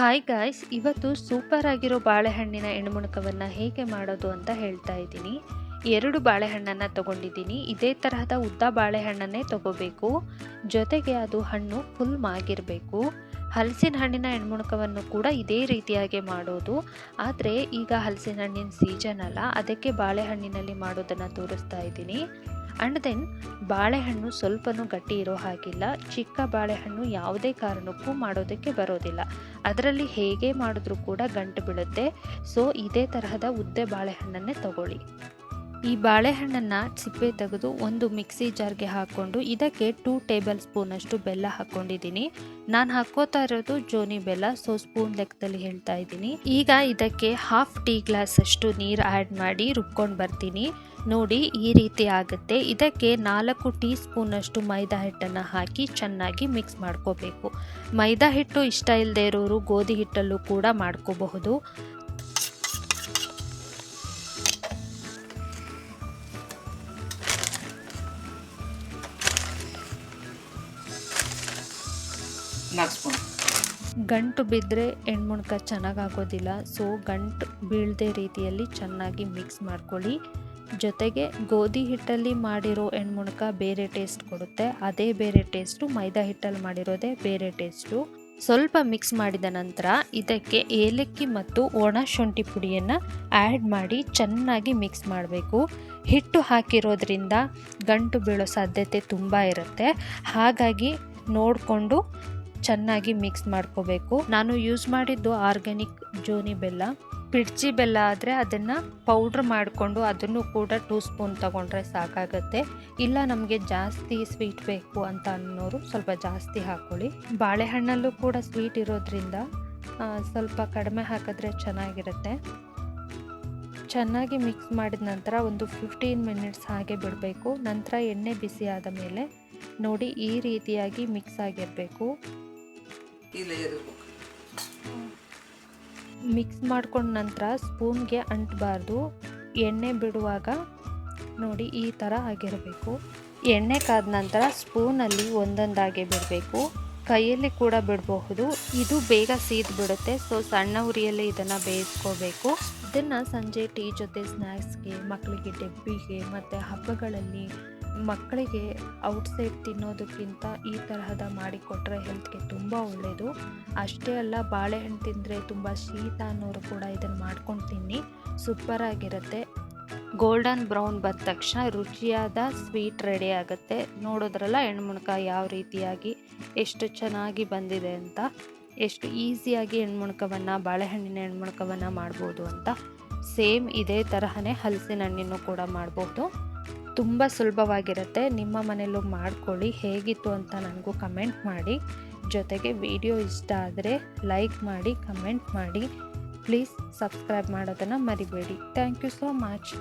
Hi guys ಇವತ್ತು super ಆಗಿರೋ ಬಾಳೆಹಣ್ಣಿನ ಎಣ್ಮುಣಕವನ್ನು ಹೇಗೆ ಮಾಡೋದು ಅಂತ ಹೇಳ್ತಾ ಇದ್ದೀನಿ. ಎರಡು ಬಾಳೆಹಣ್ಣನ್ನು ತಗೊಂಡಿದ್ದೀನಿ. ಇದೇ ತರಹದ ಉದ್ದ ಬಾಳೆಹಣ್ಣನ್ನೇ ತಗೋಬೇಕು. ಜೊತೆಗೆ ಅದು ಹಣ್ಣು ಫುಲ್ ಮಾಗಿರಬೇಕು. ಹಲಸಿನ ಹಣ್ಣಿನ ಎಣ್ಮುಣಕವನ್ನು ಕೂಡ ಇದೇ ರೀತಿಯಾಗಿ ಮಾಡೋದು. ಆದರೆ ಈಗ ಹಲಸಿನ ಹಣ್ಣಿನ ಸೀಸನ್ ಅಲ್ಲ, ಅದಕ್ಕೆ ಬಾಳೆಹಣ್ಣಿನಲ್ಲಿ ಮಾಡೋದನ್ನು ತೋರಿಸ್ತಾ ಇದ್ದೀನಿ. ಆ್ಯಂಡ್ ದೆನ್ ಬಾಳೆಹಣ್ಣು ಸ್ವಲ್ಪನೂ ಗಟ್ಟಿ ಇರೋ ಹಾಗಿಲ್ಲ. ಚಿಕ್ಕ ಬಾಳೆಹಣ್ಣು ಯಾವುದೇ ಕಾರಣಕ್ಕೂ ಮಾಡೋದಕ್ಕೆ ಬರೋದಿಲ್ಲ. ಅದರಲ್ಲಿ ಹೇಗೆ ಮಾಡಿದ್ರೂ ಕೂಡ ಗಂಟು ಬೀಳುತ್ತೆ. ಸೊ ಇದೇ ತರಹದ ಉದ್ದೆ ಬಾಳೆಹಣ್ಣನ್ನೇ ತಗೊಳ್ಳಿ. ಈ ಬಾಳೆಹಣ್ಣನ್ನು ಸಿಪ್ಪೆ ತೆಗೆದು ಒಂದು ಮಿಕ್ಸಿ ಜಾರ್ಗೆ ಹಾಕ್ಕೊಂಡು ಇದಕ್ಕೆ ಟೂ ಟೇಬಲ್ ಸ್ಪೂನಷ್ಟು ಬೆಲ್ಲ ಹಾಕ್ಕೊಂಡಿದ್ದೀನಿ. ನಾನು ಹಾಕೋತಾ ಇರೋದು ಜೋನಿ ಬೆಲ್ಲ ಸೊ ಸ್ಪೂನ್ ಲೆಕ್ಕದಲ್ಲಿ ಹೇಳ್ತಾ ಇದ್ದೀನಿ. ಈಗ ಇದಕ್ಕೆ ಹಾಫ್ ಟೀ ಗ್ಲಾಸ್ ಅಷ್ಟು ನೀರು ಆ್ಯಡ್ ಮಾಡಿ ರುಬ್ಕೊಂಡು ಬರ್ತೀನಿ. ನೋಡಿ, ಈ ರೀತಿ ಆಗುತ್ತೆ. ಇದಕ್ಕೆ ನಾಲ್ಕು ಟೀ ಸ್ಪೂನಷ್ಟು ಮೈದಾ ಹಿಟ್ಟನ್ನು ಹಾಕಿ ಚೆನ್ನಾಗಿ ಮಿಕ್ಸ್ ಮಾಡ್ಕೋಬೇಕು. ಮೈದಾ ಹಿಟ್ಟು ಇಷ್ಟ ಇಲ್ಲದೆ ಇರೋರು ಗೋಧಿ ಹಿಟ್ಟಲ್ಲೂ ಕೂಡ ಮಾಡ್ಕೋಬಹುದು. ನಾಲ್ಕು ಗಂಟು ಬಿದ್ದರೆ ಎಣ್ಮುಣ್ಕ ಚೆನ್ನಾಗಾಗೋದಿಲ್ಲ ಸೊ ಗಂಟು ಬೀಳದೆ ರೀತಿಯಲ್ಲಿ ಚೆನ್ನಾಗಿ ಮಿಕ್ಸ್ ಮಾಡ್ಕೊಳ್ಳಿ. ಜೊತೆಗೆ ಗೋಧಿ ಹಿಟ್ಟಲ್ಲಿ ಮಾಡಿರೋ ಎಣ್ಮುಣ್ಕ ಬೇರೆ ಟೇಸ್ಟ್ ಕೊಡುತ್ತೆ. ಅದೇ ಬೇರೆ ಟೇಸ್ಟು ಮೈದಾ ಹಿಟ್ಟಲ್ಲಿ ಮಾಡಿರೋದೇ ಬೇರೆ ಟೇಸ್ಟು ಸ್ವಲ್ಪ ಮಿಕ್ಸ್ ಮಾಡಿದ ನಂತರ ಇದಕ್ಕೆ ಏಲಕ್ಕಿ ಮತ್ತು ಒಣ ಶುಂಠಿ ಪುಡಿಯನ್ನು ಆ್ಯಡ್ ಮಾಡಿ ಚೆನ್ನಾಗಿ ಮಿಕ್ಸ್ ಮಾಡಬೇಕು. ಹಿಟ್ಟು ಹಾಕಿರೋದ್ರಿಂದ ಗಂಟು ಬೀಳೋ ಸಾಧ್ಯತೆ ತುಂಬ ಇರುತ್ತೆ. ಹಾಗಾಗಿ ನೋಡಿಕೊಂಡು ಚೆನ್ನಾಗಿ ಮಿಕ್ಸ್ ಮಾಡ್ಕೋಬೇಕು. ನಾನು ಯೂಸ್ ಮಾಡಿದ್ದು ಆರ್ಗ್ಯಾನಿಕ್ ಜೋನಿ ಬೆಲ್ಲ. ಪಿಡ್ಚಿ ಬೆಲ್ಲ ಆದರೆ ಅದನ್ನು ಪೌಡ್ರ್ ಮಾಡಿಕೊಂಡು ಅದನ್ನು ಕೂಡ ಟೂ ಸ್ಪೂನ್ ತಗೊಂಡ್ರೆ ಸಾಕಾಗುತ್ತೆ. ಇಲ್ಲ ನಮಗೆ ಜಾಸ್ತಿ ಸ್ವೀಟ್ ಬೇಕು ಅಂತ ಅನ್ನೋರು ಸ್ವಲ್ಪ ಜಾಸ್ತಿ ಹಾಕ್ಕೊಳ್ಳಿ ಬಾಳೆಹಣ್ಣಲ್ಲೂ ಕೂಡ ಸ್ವೀಟ್ ಇರೋದ್ರಿಂದ ಸ್ವಲ್ಪ ಕಡಿಮೆ ಹಾಕಿದ್ರೆ ಚೆನ್ನಾಗಿರುತ್ತೆ. ಚೆನ್ನಾಗಿ ಮಿಕ್ಸ್ ಮಾಡಿದ ನಂತರ ಒಂದು ಫಿಫ್ಟೀನ್ ಮಿನಿಟ್ಸ್ ಹಾಗೆ ಬಿಡಬೇಕು. ನಂತರ ಎಣ್ಣೆ ಬಿಸಿ ಆದ ಮೇಲೆ ನೋಡಿ ಈ ರೀತಿಯಾಗಿ ಮಿಕ್ಸ್ ಆಗಿರಬೇಕು. ಈ ಲೇಯರ್ ಇರಬೇಕು. ಮಿಕ್ಸ್ ಮಾಡ್ಕೊಂಡ ನಂತರ ಸ್ಪೂನ್ಗೆ ಅಂಟಬಾರ್ದು. ಎಣ್ಣೆ ಬಿಡುವಾಗ ನೋಡಿ ಈ ಥರ ಆಗಿರಬೇಕು. ಎಣ್ಣೆ ಕಾದ ನಂತರ ಸ್ಪೂನಲ್ಲಿ ಒಂದೊಂದಾಗಿ ಬಿಡಬೇಕು. ಕೈಯಲ್ಲಿ ಕೂಡ ಬಿಡಬಹುದು. ಇದು ಬೇಗ ಸೀದ್ ಬಿಡುತ್ತೆ. ಸೊ ಸಣ್ಣ ಉರಿಯಲ್ಲಿ ಇದನ್ನು ಬೇಯಿಸ್ಕೋಬೇಕು. ಇದನ್ನು ಸಂಜೆ ಟೀ ಜೊತೆ ಸ್ನ್ಯಾಕ್ಸ್ಗೆ ಮಕ್ಕಳಿಗೆ ಡಬ್ಬಿಗೆ, ಮತ್ತು ಹಬ್ಬಗಳಲ್ಲಿ ಮಕ್ಕಳಿಗೆ ಔಟ್ಸೈಡ್ ತಿನ್ನೋದಕ್ಕಿಂತ ಈ ತರಹದ ಮಾಡಿಕೊಟ್ರೆ ಹೆಲ್ತ್ಗೆ ತುಂಬ ಒಳ್ಳೆಯದು ಅಷ್ಟೇ ಅಲ್ಲ, ಬಾಳೆಹಣ್ಣು ತಿಂದರೆ ತುಂಬ ಶೀತ ಅನ್ನೋರು ಕೂಡ ಇದನ್ನು ಮಾಡ್ಕೊಂಡು ತಿನ್ನಿ. ಸೂಪರ್ ಆಗಿರುತ್ತೆ. ಗೋಲ್ಡನ್ ಬ್ರೌನ್ ಬಂದ ತಕ್ಷಣ ರುಚಿಯಾದ ಸ್ವೀಟ್ ರೆಡಿ ಆಗುತ್ತೆ. ನೋಡೋದ್ರಲ್ಲ ಹೆಣ್ಮುಣ್ಕಾಯಿ ಯಾವ ರೀತಿಯಾಗಿ ಎಷ್ಟು ಚೆನ್ನಾಗಿ ಬಂದಿದೆ ಅಂತ. ಎಷ್ಟು ಈಸಿಯಾಗಿ ಹೆಣ್ಮುಣ್ಕವನ್ನು, ಬಾಳೆಹಣ್ಣಿನ ಹೆಣ್ಮುಣ್ಕವನ್ನು ಮಾಡ್ಬೋದು ಅಂತ. ಸೇಮ್ ಇದೇ ತರಹನೇ ಹಲಸಿನ ಹಣ್ಣಿನೂ ಕೂಡ ಮಾಡ್ಬೋದು. ತುಂಬ ಸುಲಭವಾಗಿರುತ್ತೆ. ನಿಮ್ಮ ಮನೆಯಲ್ಲೂ ಮಾಡ್ಕೊಳ್ಳಿ. ಹೇಗಿತ್ತು ಅಂತ ನನಗೂ ಕಮೆಂಟ್ ಮಾಡಿ. ಜೊತೆಗೆ ವಿಡಿಯೋ ಇಷ್ಟ ಆದರೆ ಲೈಕ್ ಮಾಡಿ, ಕಮೆಂಟ್ ಮಾಡಿ. ಪ್ಲೀಸ್ ಸಬ್ಸ್ಕ್ರೈಬ್ ಮಾಡೋದನ್ನು ಮರಿಬೇಡಿ. Thank you so much.